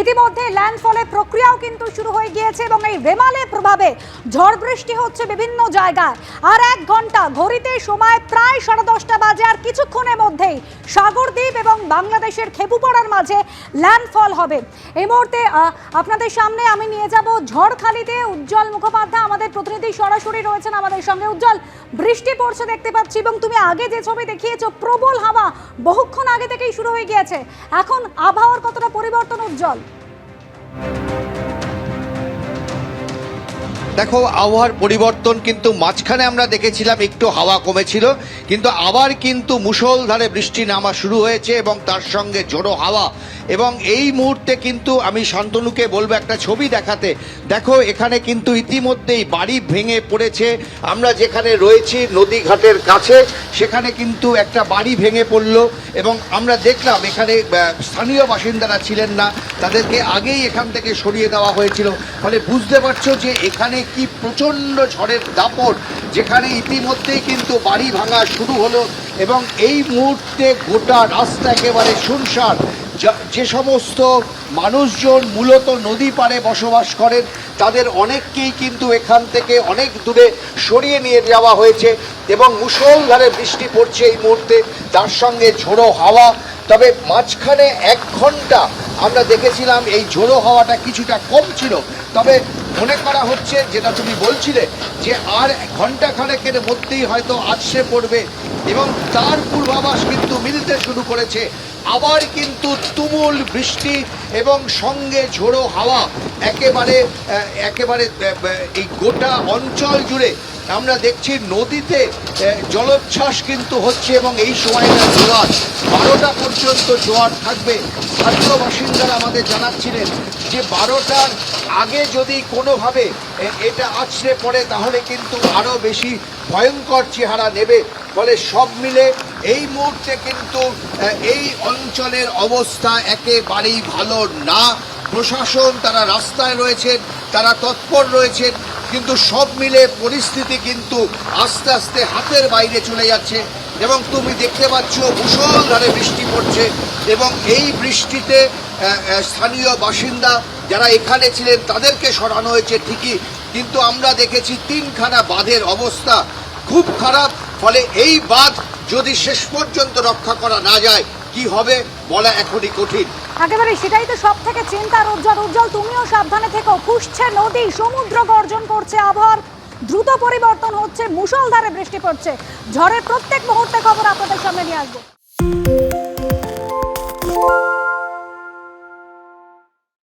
ইতিমধ্যে ল্যান্ডফলের প্রক্রিয়াও কিন্তু শুরু হয়ে গিয়েছে এবং এই রেমালের প্রভাবে ঝড় বৃষ্টি হচ্ছে বিভিন্ন জায়গায়। আর এক ঘণ্টা ঘড়িতে সময় প্রায় সাড়ে দশটা বাজে, আর কিছুক্ষণের মধ্যেই সাগরদ্বীপ এবং বাংলাদেশের খেপুপাড়ার মাঝে ল্যান্ডফল হবে। এই মুহূর্তে আপনাদের সামনে আমি নিয়ে যাব ঝড়খালিতে উজ্জ্বল মুখোপাধ্যায়। আমাদের প্রতিনিধি সরাসরি রয়েছেন আমাদের সঙ্গে। উজ্জ্বল, বৃষ্টি পড়ছে দেখতে পাচ্ছি এবং তুমি আগে যে ছবি দেখিয়েছো, প্রবল হাওয়া বহুক্ষণ আগে থেকেই শুরু হয়ে গিয়েছে। এখন আবহাওয়ার কতটা পরিবর্তন, উজ্জ্বল? দেখো, আবহাওয়ার পরিবর্তন কিন্তু মাঝখানে আমরা দেখেছিলাম একটু হাওয়া কমেছিল, কিন্তু আবার কিন্তু মুষলধারে বৃষ্টি নামা শুরু হয়েছে এবং তার সঙ্গে জোড়ো হাওয়া। এবং এই মুহূর্তে কিন্তু আমি শান্তনুকে বলব একটা ছবি দেখাতে। দেখো, এখানে কিন্তু ইতিমধ্যেই বাড়ি ভেঙে পড়েছে। আমরা যেখানে রয়েছি নদীঘাটের কাছে, সেখানে কিন্তু একটা বাড়ি ভেঙে পড়ল এবং আমরা দেখলাম এখানে স্থানীয় বাসিন্দারা ছিলেন না। তাদেরকে আগেই এখান থেকে সরিয়ে দেওয়া হয়েছিল। ফলে বুঝতে পারছ যে এখানে কি প্রচণ্ড ঝড়ের দাপট যেখানে ইতিমধ্যেই কিন্তু বাড়ি ভাঙা শুরু হলো এবং এই মুহূর্তে গোটা রাস্তা একেবারে শুনশান। যে সমস্ত মানুষজন মূলত নদী পাড়ে বসবাস করেন, তাদের অনেককেই কিন্তু এখান থেকে অনেক দূরে সরিয়ে নিয়ে যাওয়া হয়েছে এবং মুষলধারে বৃষ্টি পড়ছে এই মুহূর্তে। তার সঙ্গে ঝোড়ো হাওয়া, তবে মাঝখানে এক ঘণ্টা আমরা দেখেছিলাম এই ঝোড়ো হাওয়াটা কিছুটা কম ছিল। তবে মনে করা হচ্ছে, যেটা তুমি বলছিলে, যে আর ঘণ্টা খানেকের মধ্যেই হয়তো আছড়ে পড়বে এবং তার পূর্বাভাস কিন্তু মিলতে শুরু করেছে। আবার কিন্তু তুমুল বৃষ্টি এবং সঙ্গে ঝোড়ো হাওয়া একেবারে একেবারে এই গোটা অঞ্চল জুড়ে আমরা দেখছি নদীতে জলোচ্ছ্বাস কিন্তু হচ্ছে এবং এই সময়টা জোয়ার, বারোটা পর্যন্ত জোয়ার থাকবে। স্থানীয় বাসিন্দারা আমাদের জানাচ্ছিলেন যে বারোটার আগে যদি কোনোভাবে এটা আছড়ে পড়ে, তাহলে কিন্তু আরও বেশি ভয়ঙ্কর চেহারা নেবে। ফলে সব মিলে এই মুহূর্তে কিন্তু এই অঞ্চলের অবস্থা একেবারেই ভালো না। প্রশাসন, তারা রাস্তায় রয়েছেন, তারা তৎপর রয়েছেন কিন্তু সব মিলে পরিস্থিতি কিন্তু আস্তে আস্তে হাতের বাইরে চলে যাচ্ছে এবং তুমি দেখতে পাচ্ছ মুষলধারে বৃষ্টি পড়ছে এবং এই বৃষ্টিতে স্থানীয় বাসিন্দা যারা এখানে ছিলেন তাদেরকে সরানো হয়েছে ঠিকই, কিন্তু আমরা দেখেছি তিনখানা বাঁধের অবস্থা খুব খারাপ, ফলে এই বাঁধ যদি শেষ পর্যন্ত রক্ষা করা না যায়, কি হবে বলা এখনই কঠিন। একেবারে সেটাই তো সব থেকে চিন্তার উজ্জ্বল উজ্জ্বল তুমিও সাবধানে থেকো। ফুসছে নদী, সমুদ্র গর্জন করছে আবহাওয়ার। দ্রুত পরিবর্তন হচ্ছে, মুষলধারে বৃষ্টি পড়ছে। ঝড়ের প্রত্যেক মুহূর্তে খবর আপনাদের সামনে নিয়ে আসব।